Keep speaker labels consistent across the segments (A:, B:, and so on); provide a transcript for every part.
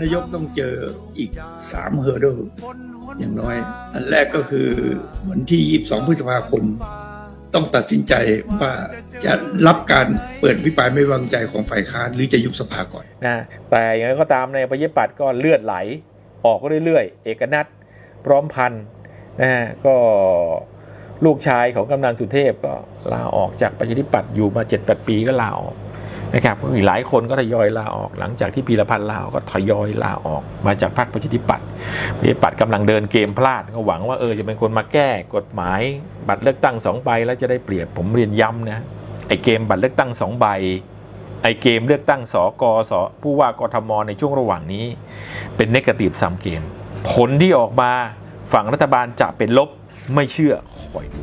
A: นายกต้องเจออีกสามเฮอร์เดลอย่างน้อย อันแรกก็คือวันที่ 22 พฤษภาคม ต้องตัดสินใจว่าจะรับการเปิดวิปรายไม่วางใจของฝ่ายค้านหรือจะยุบสภาก่อน
B: นะแต่อย่างไรก็ตามในประชาธิปัติก็เลือดไหล ออกเรื่อยๆ เอกนัทพร้อมพันนะฮะก็ลูกชายของกำนันสุเทพก็ลาออกจากประชาธิปัตย์อยู่มา7จ็ดปีก็ลาออก นะครับก็มีหลายคนก็ทยอยลาออกหลังจากที่พีรพันธ์ลาออกก็ทยอยลาออกมาจากพรรคประชาธิปัตย์ประชาธิปัตย์กำลังเดินเกมพลาดก็หวังว่าเออจะเป็นคนมาแก้กฎหมาย บัตรเลือกตั้งสองใบแล้วจะได้เปรียบผมเรียนย้ำนะไอเกมบัตรเลือกตั้งสองใบไอเกมเลือกตั้งสกสผู้ว่ากทมในช่วงระหว่างนี้ เป็นเนกาทีฟซัมเกม ผลที่ออกมาฝั่งรัฐบาลจะเป็นลบไม่เชื่อคอยดู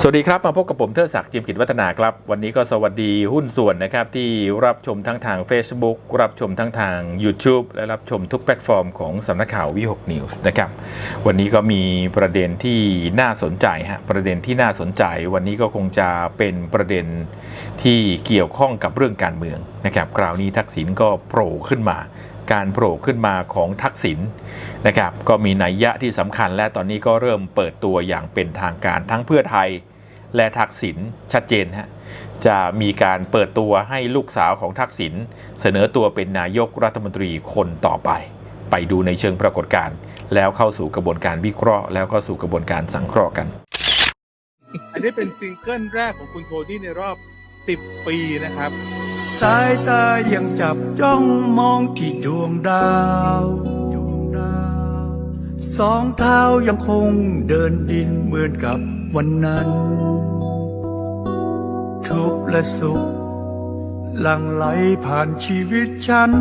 B: สวัสดีครับ มาพบกับผมเทอศักดิ์จิมกิจวัฒนาครับ วันนี้ก็สวัสดีหุ้นส่วนนะครับ ที่รับชมทั้งทาง Facebook รับชมทั้งทาง YouTube และรับชมทุกแพลตฟอร์มของสำนักข่าววิหกนิวส์นะครับ วันนี้ก็มีประเด็นที่น่าสนใจฮะประเด็นที่น่าสนใจ วันนี้ก็คงจะเป็นประเด็นที่เกี่ยวข้องกับเรื่องการเมืองนะครับ คราวนี้ทักษิณก็โผล่ขึ้นมา การโผล่ขึ้นมาของทักษิณนะครับก็มีนัยยะที่สำคัญและตอนนี้ก็เริ่มเปิดตัวอย่างเป็นทางการทั้งเพื่อไทยและทักษิณชัดเจนฮะจะมีการเปิดตัวให้ลูกสาวของทักษิณเสนอตัวเป็นนายกรัฐมนตรีคนต่อไป ไปดูในเชิงปรากฏการณ์แล้วเข้าสู่กระบวนการวิเคราะห์ แล้วก็สู่กระบวนการสังเคราะห์กัน
C: อันนี้เป็นซิงเกิลแรกของคุณโทนี่ในรอบ 10 ปีนะครับ
D: สายตายังจับจ้องมองที่ดวงดาวดวงดาว สองเท้ายังคงเดินดินเหมือนกับวันนั้น ทุกข์และสุขหลั่งไหลผ่านชีวิตฉัน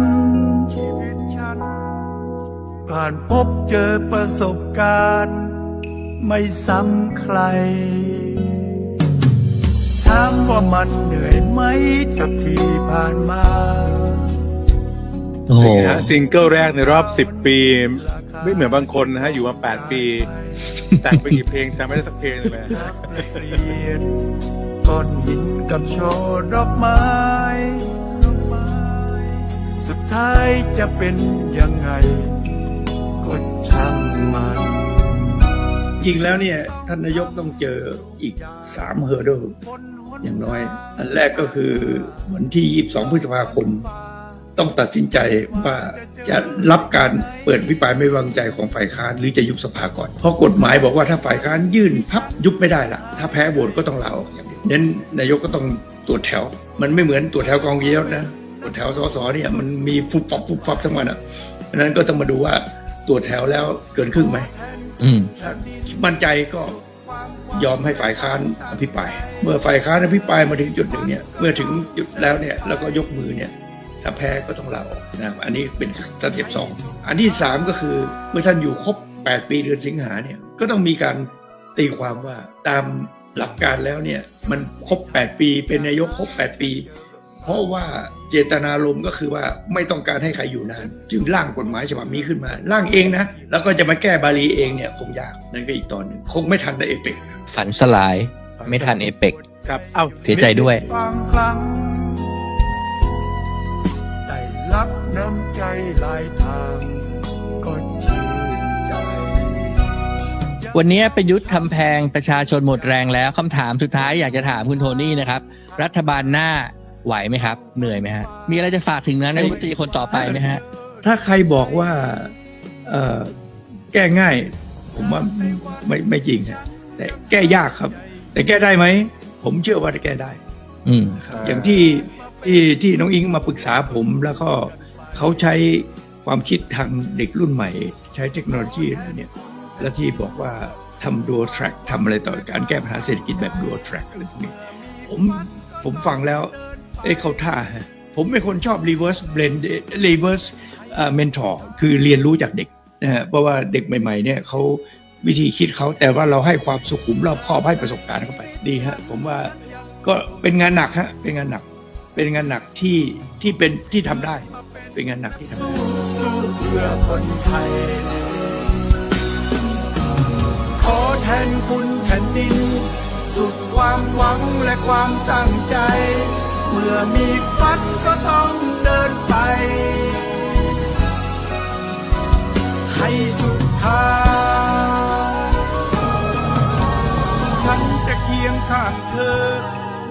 D: ชีวิตฉัน ผ่านพบเจอประสบการณ์ ไม่ซ้ำใคร ถามว่ามันเหนื่อยไหมกับที่ผ่านมา
E: โอ้โห
C: นะฮะซิงเกิลแรกในรอบ 10 ปี ไม่เหมือนบางคนนะฮะ อยู่มา 8 ปี แต่งไปกี่เพลงจำไม่ได้สักเพลงเลยนะ
D: เปลี่ยนก้อนหินกับโชว์ดอกไม้ สุดท้ายจะเป็นยังไง ก็ช่างมัน
A: จ ริงแล้วเนี่ยท่านนายกต้องเจออีกสามเฮอร์เดลอย่างน้อย อันแรกก็คือวันที่ 22 พฤษภาคม ต้องตัดสินใจว่าจะรับการเปิดวิปรายไม่วางใจของฝ่ายค้านหรือจะยุบสภาก่อน เพราะกฎหมายบอกว่าถ้าฝ่ายค้านยื่นพับยุบไม่ได้ละถ้าแพ้โหวตก็ต้องลาออกอย่างเดียวเน้นนายกก็ต้องตรวจแถว มันไม่เหมือนตรวจแถวกองเยียวนะตรวจแถวสสเนี่ยมันมีฟุบฟับฟุบฟับทั้งวันอะเพราะนั้นก็ต้องมาดูว่า ตรวจแถวแล้วเกินครึ่งไหม
E: อืม
A: ถ้ามั่นใจก็ยอมให้ฝ่ายค้านอภิปราย เมื่อฝ่ายค้านอภิปรายมาถึงจุดหนึ่งเนี่ย เมื่อถึงจุดแล้วเนี่ยแล้วก็ยกมือเนี่ย ถ้าแพ้ก็ต้องลาออกนะครับอันนี้เป็นสเต็ปสองอันที่สามก็คือเมื่อท่านอยู่ครบ 8 ปีเดือนสิงหาเนี่ยก็ต้องมีการตีความว่าตามหลักการแล้วเนี่ยมันครบ 8 ปี เป็นนายกครบ 8 ปี เพราะว่าเจตนารมณ์ก็คือว่าไม่ต้องการให้ใครอยู่นาน จึงร่างกฎหมายฉบับนี้ขึ้นมา ร่างเองนะ แล้วก็จะมาแก้บาลีเองเนี่ยคงยากนั่นก็อีกตอนหนึ่งคงไม่ทันในเอเปก
E: ฝันสลายไม่ทันเอเปก
C: ครับเอ้า
E: เสียใจด้วย
D: บางครั้งได้รับน้ำใจหลายทางก็ชื่นใจ
E: วันนี้ประยุทธ์ทำแพงประชาชนหมดแรงแล้วคำถามสุดท้ายอยากจะถามคุณโทนี่นะครับ รัฐบาลหน้า ไหวไหมครับ เหนื่อยไหมฮะ มีอะไรจะฝากถึงนายกรัฐมนตรีคนต่อไปไหมฮะ
A: ถ้าใครบอกว่า เอ่อแก้ง่าย ผมว่าไม่ไม่จริงฮะแต่แก้ยากครับ แต่แก้ได้ไหมผมเชื่อว่าจะแก้ได้
E: อืม
A: อย่างที่ที่ที่น้องอิงมาปรึกษาผมแล้วก็เขาใช้ความคิดทางเด็กรุ่นใหม่ ใช้เทคโนโลยีอะไรเนี่ย แล้วที่บอกว่าทำ dual track ทำอะไรต่อการแก้ปัญหาเศรษฐกิจแบบ dual track อะไรพวกนี้ผมผมฟังแล้ว เอ้เขาท่าฮะผมเป็นคนชอบ reverse blend reverse mentor คือเรียนรู้จากเด็กนะฮะเพราะว่าเด็กใหม่ๆเนี่ยเขาวิธีคิดเขาแต่ว่าเราให้ความสุขุมรอบคอบให้ประสบการณ์เข้าไปดีฮะผมว่าก็เป็นงานหนักฮะเป็นงานหนัก เป็นงานหนักที่ที่เป็นที่ทำได้ เป็นงานหนักที่ทำได้
D: สู้เพื่อคนไทยแทนคุณแผ่นดิน สุดความหวังและความตั้งใจ เมื่อมีฝันก็ต้องเดินไป ให้สุดทางฉันจะเคียงข้างเธอ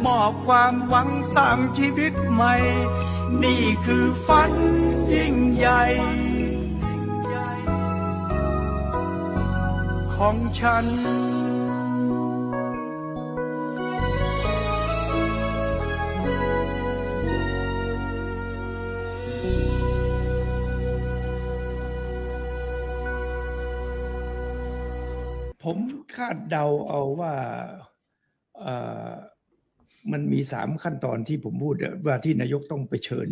D: มอบความหวังสร้างชีวิตใหม่ นี่คือฝันยิ่งใหญ่ ของฉัน
A: ผมคาดเดาเอาว่าเอมันมีสามขั้นตอนที่ผมพูดว่าที่นายกต้องไปเชิญ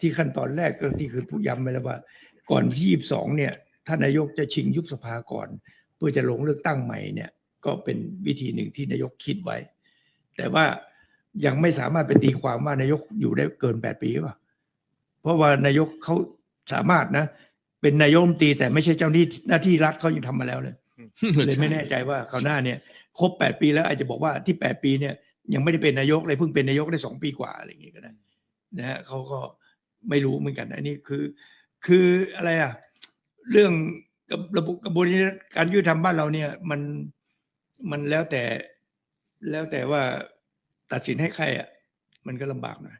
A: ที่ขั้นตอนแรกก็ที่คือผู้ย้ำไปแล้วว่า ก่อนที่ยี่สองเนี่ยถ้านนายกจะชิงยุบสภาก่อน เพื่อจะลงเลือกตั้งใหม่เนี่ย ก็เป็นวิธีหนึ่งที่นายกคิดไว้ แต่ว่ายังไม่สามารถไปตีความว่านายกอยู่ได้เกินแปดปีหรือเปล่าเพราะว่านายกเขาสามารถนะ เป็นนายกมตีแต่ไม่ใช่เจ้าหน้าที่หน้าที่รัฐเขายังทำมาแล้วเลย เลยไม่แน่ใจว่าคราวหน้าเนี่ยครบแปดปีแล้วอาจจะบอกว่าที่แปดปีเนี่ยยังไม่ได้เป็นนายกเลยเพิ่งเป็นนายกได้สองปีกว่าอะไรอย่างเงี้ยก็ได้นะฮะเขาก็ไม่รู้เหมือนกันอันนี้คือ คืออะไรอะ เรื่องกับระบบกระบวนการยุติธรรมบ้านเราเนี่ย มันมันแล้วแต่แล้วแต่ว่าตัดสินให้ใครอะ มันก็ลำบากหน่อย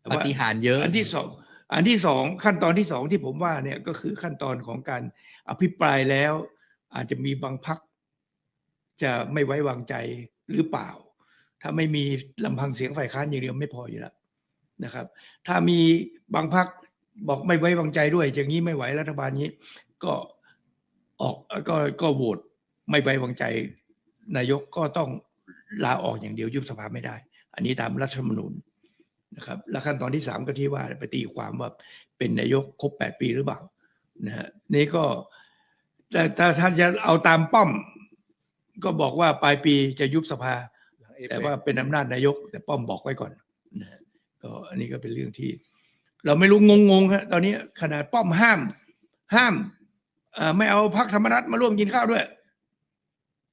A: แต่
E: ป
A: ว่า
E: ฏิหารย์เยอะ
A: อันที่สองอันที่สองขั้นตอนที่สองที่ผมว่าเนี่ยก็คือขั้นตอนของการอภิปรายแล้ว อาจจะมีบางพักจะไม่ไว้วางใจหรือเปล่า ถ้าไม่มีลำพังเสียงฝ่ายค้านอย่างเดียวไม่พออยู่แล้วนะครับ ถ้ามีบางพักบอกไม่ไว้วางใจด้วย อย่างนี้ไม่ไหวรัฐบาลนี้ ก็ออกก็ก็โหวตไม่ไว้วางใจ นายกก็ต้องลาออกอย่างเดียวยุบสภาไม่ได้ อันนี้ตามรัฐธรรมนูญนะครับและขั้นตอนที่สามก็ที่ว่าไปตีความว่าเป็นนายกครบแปดปีหรือเปล่านะฮะนี่ก็ แต่ถ้าท่านจะเอาตามป้อม ก็บอกว่าปลายปีจะยุบสภา แต่ว่าเป็นอำนาจนายก แต่ป้อมบอกไว้ก่อนนะก็อันนี้ก็เป็นเรื่องที่ เราไม่รู้งงๆฮะตอนนี้ขนาดป้อมห้าม ห้ามไม่เอาพักธรรมนัตมาร่วมกินข้าวด้วย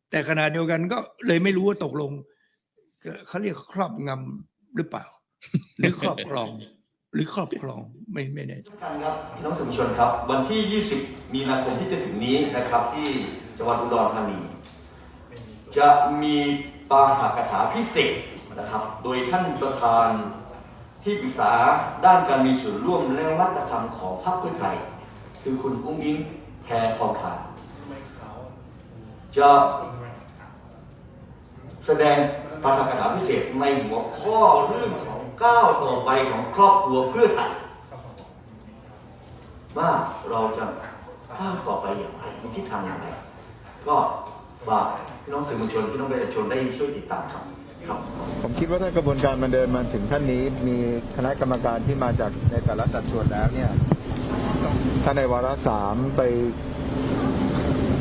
A: แต่ขณะเดียวกันก็เลยไม่รู้ว่าตกลงเขาเรียกครอบงำหรือเปล่า หรือครอบครอง หรือครอบครองไม่ไม่แน่ใจ
F: ท่านครับพี่น้องสื่อมวลชนครับ วันที่ 20 มีนาคมที่จะถึงนี้นะครับ ที่จังหวัดอุดรธานี จะมีปาฐกถาพิเศษนะครับ โดยท่านประธานที่ปรึกษาด้านการมีส่วนร่วมและวัฒนธรรมของพรรคเพื่อไทยคือคุณอุ้งอิงแพรทองทานจะแสดงปาฐกถาพิเศษในหัวข้อเรื่องของ ก้าวต่อไปของครอบครัวเพื่อไทยว่าเราจะก้าวต่อไปอย่างไรมีทิศทางอย่างไรก็ฝากพี่น้องสื่อมวลชนพี่น้องประชาชนได้ช่วยติดตามครับ
G: ผมคิดว่าถ้ากระบวนการมันเดินมาถึงขั้นนี้ มีคณะกรรมการที่มาจากในแต่ละสัดส่วนแล้วเนี่ยถ้าในวาระสามไป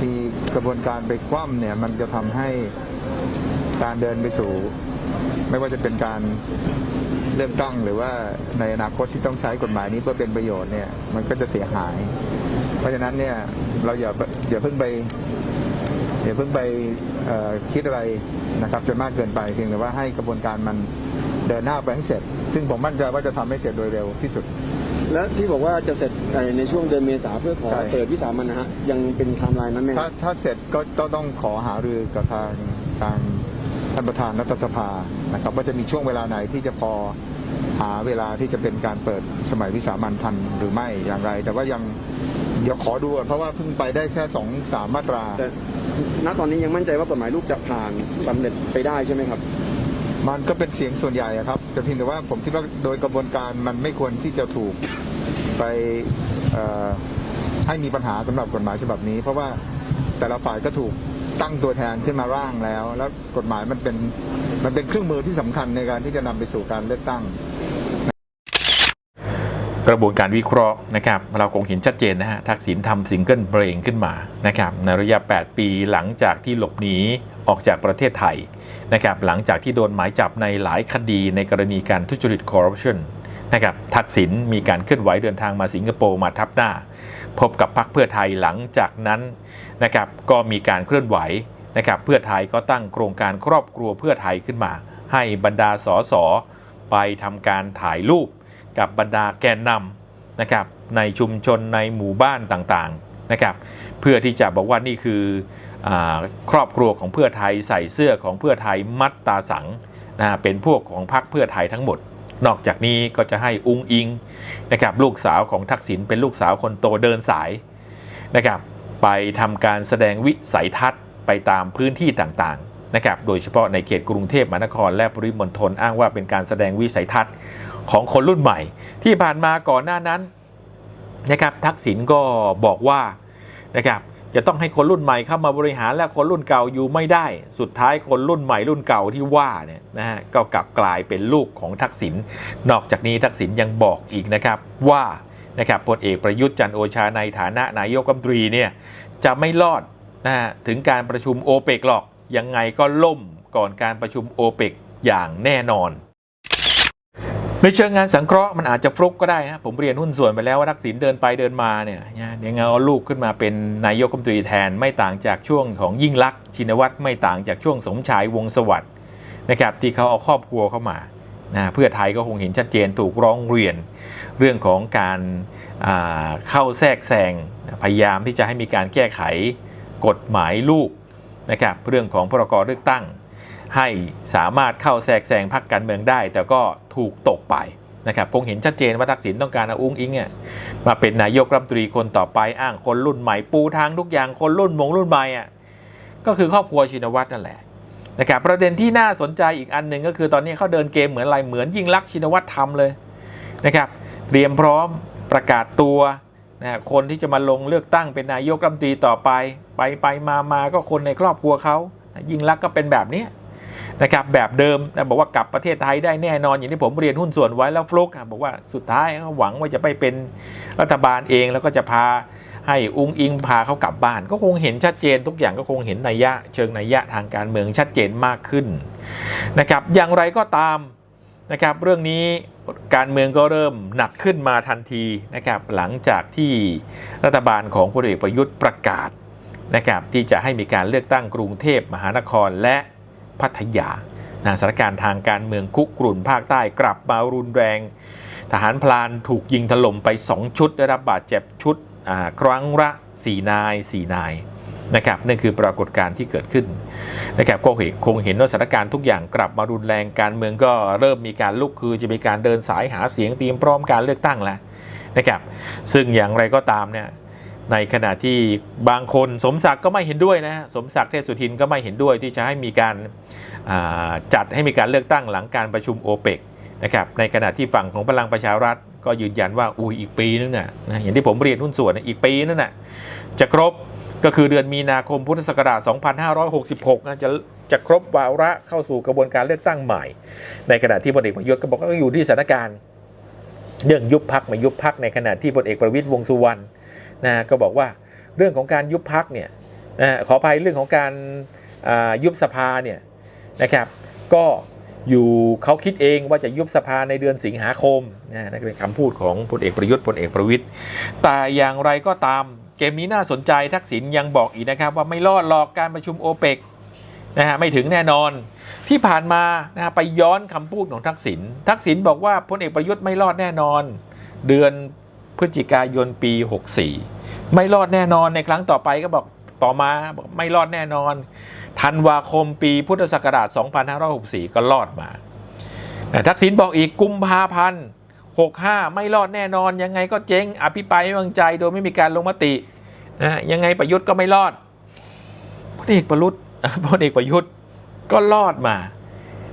G: มีกระบวนการไปคว่ำเนี่ยมันจะทำให้การเดินไปสู่ ไม่ว่าจะเป็นการ เลือกตั้งหรือว่าในอนาคตที่ต้องใช้กฎหมายนี้เพื่อเป็นประโยชน์เนี่ยมันก็จะเสียหาย เพราะฉะนั้นเนี่ยเราอย่าอย่าเพิ่งไปอย่าเพิ่งไปเอ่อคิดอะไรนะครับจนมากเกินไปเพียงแต่ว่าให้กระบวนการมันเดินหน้าไปให้เสร็จ ซึ่งผมมั่นใจว่าจะทำให้เสร็จโดยเร็วที่สุด
H: และที่บอกว่าจะเสร็จเอ่อในช่วงเดือนเมษาเพื่อขอ
G: ใช่
H: เปิดวิสามันนะฮะยังเป็นไทม์ไลน์นั้นไหม
G: ถ้า
H: ฮะ
G: ถ้าเสร็จก็ก็ต้องขอหารือกับทางทาง ท่านประธานรัฐสภานะครับว่าจะมีช่วงเวลาไหนที่จะพอหาเวลาที่จะเป็นการเปิดสมัยวิสามันทันหรือไม่อย่างไร แต่ว่ายังเดี๋ยวขอดูก่อนเพราะว่าเพิ่งไปได้แค่สองสามมาตรา
H: แต่ณตอนนี้ยังมั่นใจว่ากฎหมายลูกจะผ่านสำเร็จไปได้ใช่ไหมครับ
G: มันก็เป็นเสียงส่วนใหญ่อะครับแต่เพียงแต่ว่าผมคิดว่าโดยกระบวนการมันไม่ควรที่จะถูกไปเอ่อให้มีปัญหาสำหรับกฎหมายฉบับนี้ เพราะว่าแต่ละฝ่ายก็ถูก ตั้งตัวแทนขึ้นมาร่างแล้ว แล้วกฎหมายมันเป็นมันเป็นเครื่องมือที่สำคัญในการที่จะนำไปสู่การเลือกตั้ง
B: กระบวนการวิเคราะห์นะครับ เราคงเห็นชัดเจนนะฮะทักษิณทำซิงเกิลเบรกขึ้นมานะครับในระยะ 8 ปีหลังจากที่หลบหนีออกจากประเทศไทยนะครับหลังจากที่โดนหมายจับในหลายคดีในกรณีการทุจริตคอร์รัปชันนะครับทักษิณมีการเคลื่อนไหวเดินทางมาสิงคโปร์มาทับหน้า พบกับพรรคเพื่อไทยหลังจากนั้น นะครับก็มีการเคลื่อนไหวนะครับเพื่อไทยก็ตั้งโครงการครอบครัวเพื่อไทยขึ้นมา ให้บรรดาสสไปทำการถ่ายรูปกับบรรดาแกนนำนะครับในชุมชนในหมู่บ้านต่างๆนะครับเพื่อที่จะบอกว่านี่คืออครอบครัวของเพื่อไทยใส่เสื้อของเพื่อไทยมัดตาสังนะเป็นพวกของพรรคเพื่อไทยทั้งหมด นอกจากนี้ก็จะให้อุ้งอิงนะครับลูกสาวของทักษิณเป็นลูกสาวคนโตเดินสายนะครับ ไปทำการแสดงวิสัยทัศน์ไปตามพื้นที่ต่างๆนะครับโดยเฉพาะในเขตกรุงเทพมหานครและปริมณฑลอ้างว่าเป็นการแสดงวิสัยทัศน์ของคนรุ่นใหม่ ที่ผ่านมาก่อนหน้านั้นนะครับทักษิณก็บอกว่านะครับจะต้องให้คนรุ่นใหม่เข้ามาบริหารและคนรุ่นเก่าอยู่ไม่ได้ สุดท้ายคนรุ่นใหม่รุ่นเก่าที่ว่าเนี่ยนะฮะก็กลับกลายเป็นลูกของทักษิณนอกจากนี้ทักษิณยังบอกอีกนะครับว่า นะครับพลเอกประยุทธ์จันโอชาในฐานะนายกรัฐมนตรีเนี่ยจะไม่รอดนะฮะถึงการประชุมโอเปกหรอก ยังไงก็ล่มก่อนการประชุมโอเปกอย่างแน่นอน ในเชิงงานสังเคราะห์มันอาจจะฟลุกก็ได้ฮะผมเรียนหุ้นส่วนไปแล้วว่าทักษิณเดินไปเดินมาเนี่ยนะเดี๋ยงาเอาลูกขึ้นมาเป็นนายกรัฐมนตรีแทนไม่ต่างจากช่วงของยิ่งลักษณ์ชินวัตรไม่ต่างจากช่วงสมชายวงสวัสด์นะครับที่เขาเอาครอบครัวเข้ามานะเพื่อไทยก็คงเห็นชัดเจนถูกร้องเรียน เรื่องของการเข้าแทรกแซงพยายามที่จะให้มีการแก้ไขกฎหมายลูกนะครับเรื่องของพรกเลือกตั้ง ให้สามารถเข้าแทรกแซงพรรคการเมืองได้ แต่ก็ถูกตกไปนะครับคงเห็นชัดเจนว่าทักษิณต้องการเอาอุ้งอิงเนี่ยมาเป็นนายกรัฐมนตรีคนต่อไปอ้างคนรุ่นใหม่ปูทางทุกอย่างคนรุ่นมงรุ่นใหม่อะก็คือครอบครัวชินวัตรนั่นแหละนะครับประเด็นที่น่าสนใจอีกอันหนึ่งก็คือตอนนี้เขาเดินเกมเหมือนอะไรเหมือนยิ่งลักชินวัตรทำเลยนะครับ เตรียมพร้อมประกาศตัวนะคนที่จะมาลงเลือกตั้งเป็นนายกรัฐมนตรีต่อไป ไปไปมามาก็คนในครอบครัวเขายิ่งลักก็เป็นแบบนี้นะครับแบบเดิมนะบอกว่ากลับประเทศไทยได้แน่นอนอย่างที่ผมเรียนหุ้นส่วนไว้แล้วฟลุกบอกว่าสุดท้ายหวังว่าจะไปเป็นรัฐบาลเองแล้วก็จะพาให้อุ้งอิงพาเขากลับบ้าน ก็คงเห็นชัดเจนทุกอย่างก็คงเห็นนัยยะ เชิงนัยยะทางการเมืองชัดเจนมากขึ้นนะครับอย่างไรก็ตาม นะครับเรื่องนี้การเมืองก็เริ่มหนักขึ้นมาทันทีนะครับหลังจากที่รัฐบาลของพลเอกประยุทธ์ประกาศนะครับที่จะให้มีการเลือกตั้งกรุงเทพมหานครและพัทยานะสถานการณ์ทางการเมืองคุกกรุ่นภาคใต้กลับมารุนแรง ทหารพลานถูกยิงถล่มไป 2 ชุดได้รับบาดเจ็บชุดครั้งละ4นาย4นาย นะครับนั่นคือปรากฏการณ์ที่เกิดขึ้นนะครับก็เห็นคงเห็นว่าสถานการณ์ทุกอย่างกลับมารุนแรงการเมืองก็เริ่มมีการลุกคือจะมีการเดินสายหาเสียงเตรียมพร้อมการเลือกตั้งแล้วนะครับซึ่งอย่างไรก็ตามเนี่ยในขณะที่บางคนสมศักดิ์ก็ไม่เห็นด้วยนะฮะสมศักดิ์เทพสุทินก็ไม่เห็นด้วยที่จะให้มีการาจัดให้มีการเลือกตั้งหลังการประชุมโอเปกนะครับในขณะที่ฝั่งของพลังประชารัฐก็ยืนยันว่าอุ้ยอีกปีนึงน่ะนะอย่างที่ผมเรียนหุ้นส่วนนะอีกปีนึงน่ะจะครบ ก็คือเดือนมีนาคมพุทธศักราช 2566 นะจะจะครบวาระเข้าสู่กระบวนการเลือกตั้งใหม่ ในขณะที่พลเอกประยุทธ์ก็บอกว่าก็อยู่ที่สถานการณ์เรื่องยุบพักไม่ยุบพักในขณะที่พลเอกประวิตยวงสุวรรณนะก็บอกว่าเรื่องของการยุบพักเนี่ยนะขออภัยเรื่องของการยุบสภาเนี่ยนะครับก็อยู่เขาคิดเองว่าจะยุบสภาในเดือนสิงหาคมนะนั่นเป็นคำพูดของพลเอกประยุทธ์พลเอกประวิตยแต่อย่างไรก็ตาม เกมนี้น่าสนใจทักษิณยังบอกอีกนะครับว่าไม่รอดหรอกการประชุมโอเปกนะฮะไม่ถึงแน่นอน ที่ผ่านมานะฮะไปย้อนคำพูดของทักษิณทักษิณบอกว่าพลเอกประยุทธ์ไม่รอดแน่นอน เดือนพฤศจิกายนปี 64 ไม่รอดแน่นอนในครั้งต่อไปก็บอกต่อมาบอกไม่รอดแน่นอนธันวาคมปีพุทธศักราช 2564 ก็รอดมา ทักษิณบอกอีกกุมภาพันธ์ 65 ไม่รอดแน่นอน ยังไงก็เจ๊ง อภิปรายไม่วางใจโดยไม่มีการลงมตินะยังไงประยุทธ์ก็ไม่รอดพลเอกประยุทธ์พลเอกประยุทธ์ก็รอดมา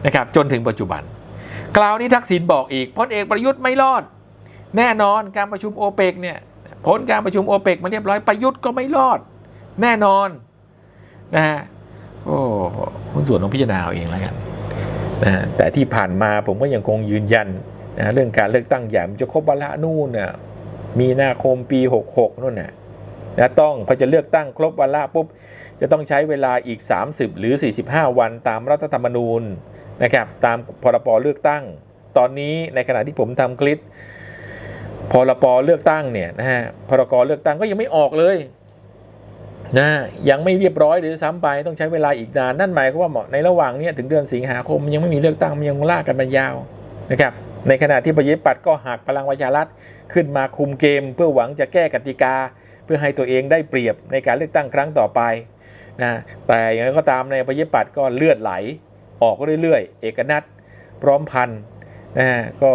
B: นะครับจนถึงปัจจุบันกล่าวนี้ทักษิณบอกอีกพลเอกประยุทธ์ไม่รอด แน่นอนการประชุมโอเปกเนี่ยผลการประชุมโอเปกมาเรียบร้อยประยุทธ์ก็ไม่รอด แน่นอนนะฮะโอ้คุณส่วนต้องพิจารณาเอาเองแล้วกันนะแต่ที่ผ่านมาผมก็ยังคงยืนยัน นะเรื่องการเลือกตั้งใหญ่มันจะครบวาระนู่นน่ะมีนาคมปี 66นู่นน่ะนะต้องพอจะเลือกตั้งครบวาระปุ๊บจะต้องใช้เวลาอีก 30 หรือ 45 วันตามรัฐธรรมนูญนะครับตามพรบเลือกตั้ง ตอนนี้ในขณะที่ผมทำคลิปพรปเลือกตั้งเนี่ยนะฮะพรกเลือกตั้งก็ยังไม่ออกเลยนะยังไม่เรียบร้อยหรือซ้ำไปต้องใช้เวลาอีกนานนั่นหมายความว่าในระหว่างนี้ถึงเดือนสิงหาคมยังไม่มีเลือกตั้งมันยังลากกันมายาวนะครับ ในขณะที่ประชาธิปัตก็หักพลังประชารัฐขึ้นมาคุมเกม เพื่อหวังจะแก้กติกา เพื่อให้ตัวเองได้เปรียบในการเลือกตั้งครั้งต่อไปนะแต่อย่างไรก็ตามในประชาธิปัตก็เลือดไหล ออกเรื่อยๆ เอกนัทพร้อมพันนะฮะก็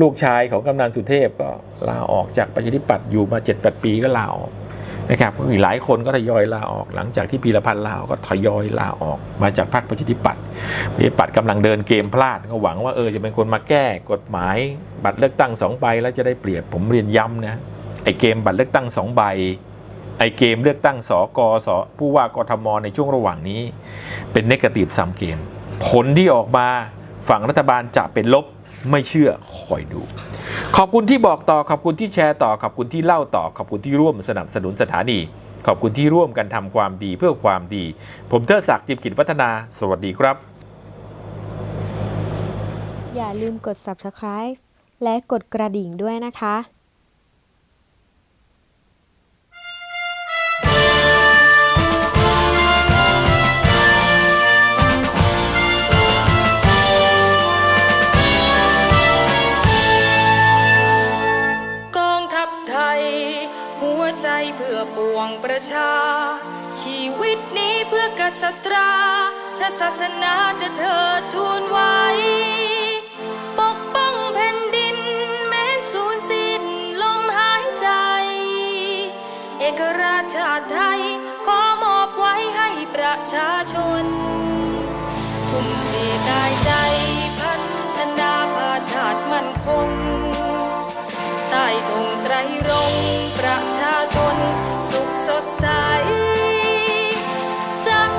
B: ลูกชายของกำนันสุเทพก็ลาออกจากประชาธิปัตย์อยู่มา 7-8 ปีก็ลาออก นะครับอีกหลายคนก็ทยอยลาออก หลังจากที่พีรพันธ์ลาออกก็ทยอยลาออกมาจากพรรคประชาธิปัตย์ประชาธิปัตย์กำลังเดินเกมพลาดก็หวังว่าเออจะเป็นคนมาแก้กฎหมาย บัตรเลือกตั้งสองใบแล้วจะได้เปรียบผมเรียนย้ำนะไอเกมบัตรเลือกตั้งสองใบไอเกมเลือกตั้งสกสผู้ว่ากทมในช่วงระหว่างนี้ เป็นเนกาทีฟซัมเกม ผลที่ออกมาฝั่งรัฐบาลจะเป็นลบ ไม่เชื่อคอยดู ขอบคุณที่บอกต่อขอบคุณที่แชร์ต่อขอบคุณที่เล่าต่อขอบคุณที่ร่วมสนับสนุนสถานี ขอบคุณที่ร่วมกันทำความดีเพื่อความดี ผมเทิดศักดิ์จิมกิจวัฒนา สวัสดีครับ
I: อย่าลืมกด subscribe และกดกระดิ่งด้วยนะคะ
J: ประชา ชีวิตนี้เพื่อกษัตราพระศาสนาจะเถิดทูลไว้ ปกป้องแผ่นดินแม้นสูญสิ้นลมหายใจ เอกราชชาติไทย ขอมอบไว้ให้ประชาชน ทุ่มเทกายใจพัฒนาพาชาติมั่นคง สุขสดใสจ้า